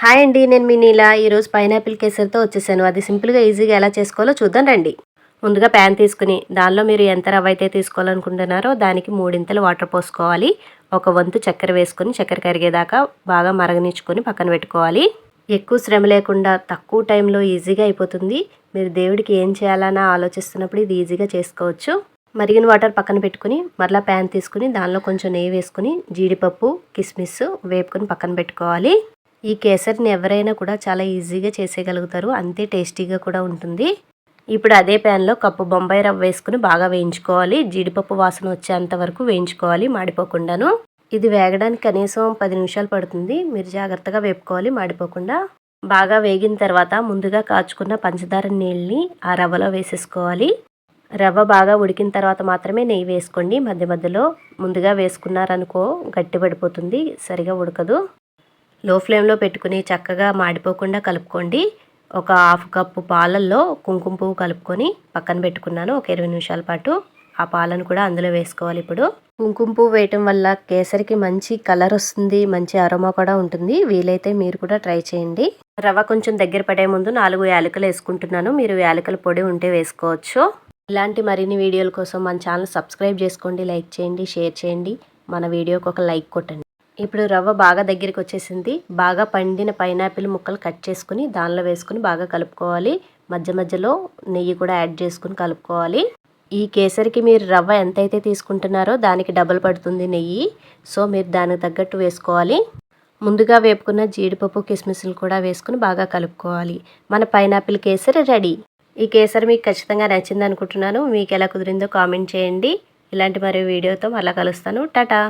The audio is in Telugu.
హాయ్ అండి నేను మీ నీలా. ఈరోజు పైనాపిల్ కేసరితో వచ్చేసాను. అది సింపుల్గా ఈజీగా ఎలా చేసుకోవాలో చూద్దాం రండి. ముందుగా ప్యాన్ తీసుకుని దానిలో మీరు ఎంత రవ్వ అయితే తీసుకోవాలనుకుంటున్నారో దానికి మూడింతలు వాటర్ పోసుకోవాలి. ఒక వంతు చక్కెర వేసుకొని చక్కెర కరిగేదాకా బాగా మరగనిచ్చుకొని పక్కన పెట్టుకోవాలి. ఎక్కువ శ్రమ లేకుండా తక్కువ టైంలో ఈజీగా అయిపోతుంది. మీరు దేవుడికి ఏం చేయాలని ఆలోచిస్తున్నప్పుడు ఇది ఈజీగా చేసుకోవచ్చు. మరిగిన వాటర్ పక్కన పెట్టుకుని మరలా ప్యాన్ తీసుకుని దానిలో కొంచెం నెయ్యి వేసుకుని జీడిపప్పు కిస్మిస్ వేపుకొని పక్కన పెట్టుకోవాలి. ఈ కేసరిని ఎవరైనా కూడా చాలా ఈజీగా చేసేయగలుగుతారు. అంతే టేస్టీగా కూడా ఉంటుంది. ఇప్పుడు అదే ప్యాన్లో కప్పు బొంబాయి రవ్వ వేసుకుని బాగా వేయించుకోవాలి. జీడిపప్పు వాసన వచ్చేంత వరకు వేయించుకోవాలి మాడిపోకుండాను. ఇది వేగడానికి కనీసం పది నిమిషాలు పడుతుంది. మీరు జాగ్రత్తగా వేపుకోవాలి మాడిపోకుండా. బాగా వేగిన తర్వాత ముందుగా కాచుకున్న పంచదార నీళ్ళని ఆ రవ్వలో వేసేసుకోవాలి. రవ్వ బాగా ఉడికిన తర్వాత మాత్రమే నెయ్యి వేసుకోండి. మధ్య మధ్యలో ముందుగా వేసుకున్నారనుకో గట్టి పడిపోతుంది సరిగా ఉడకదు. లో ఫ్లేమ్లో పెట్టుకుని చక్కగా మాడిపోకుండా కలుపుకోండి. ఒక హాఫ్ కప్పు పాలల్లో కుంకుమ పువ్వు కలుపుకొని పక్కన పెట్టుకున్నాను. ఒక ఇరవై నిమిషాల పాటు ఆ పాలను కూడా అందులో వేసుకోవాలి ఇప్పుడు. కుంకుమ పువ్వు వేయటం వల్ల కేసరికి మంచి కలర్ వస్తుంది మంచి అరోమా కూడా ఉంటుంది. వీలైతే మీరు కూడా ట్రై చేయండి. రవ్వ కొంచెం దగ్గర పడే ముందు నాలుగు యాలకులు వేసుకుంటున్నాను. మీరు యాలకుల పొడి ఉంటే వేసుకోవచ్చు. ఇలాంటి మరిన్ని వీడియోల కోసం మన ఛానల్ సబ్స్క్రైబ్ చేసుకోండి లైక్ చేయండి షేర్ చేయండి. మన వీడియోకి ఒక లైక్ కొట్టండి. ఇప్పుడు రవ్వ బాగా దగ్గరికి వచ్చేసింది బాగా పండిన పైనాపిల్ ముక్కలు కట్ చేసుకుని దానిలో వేసుకుని బాగా కలుపుకోవాలి. మధ్య మధ్యలో నెయ్యి కూడా యాడ్ చేసుకుని కలుపుకోవాలి. ఈ కేసరికి మీరు రవ్వ ఎంతైతే తీసుకుంటున్నారో దానికి డబల్ పడుతుంది నెయ్యి. సో మీరు దానికి తగ్గట్టు వేసుకోవాలి. ముందుగా వేపుకున్న జీడిపప్పు కిస్మిస్లు కూడా వేసుకుని బాగా కలుపుకోవాలి. మన పైనాపిల్ కేసరి రెడీ. ఈ కేసరి మీకు ఖచ్చితంగా నచ్చింది అనుకుంటున్నాను మీకు ఎలా కుదిరిందో కామెంట్ చేయండి. ఇలాంటి మరో వీడియోతో మళ్ళీ కలుస్తాను. టాటా!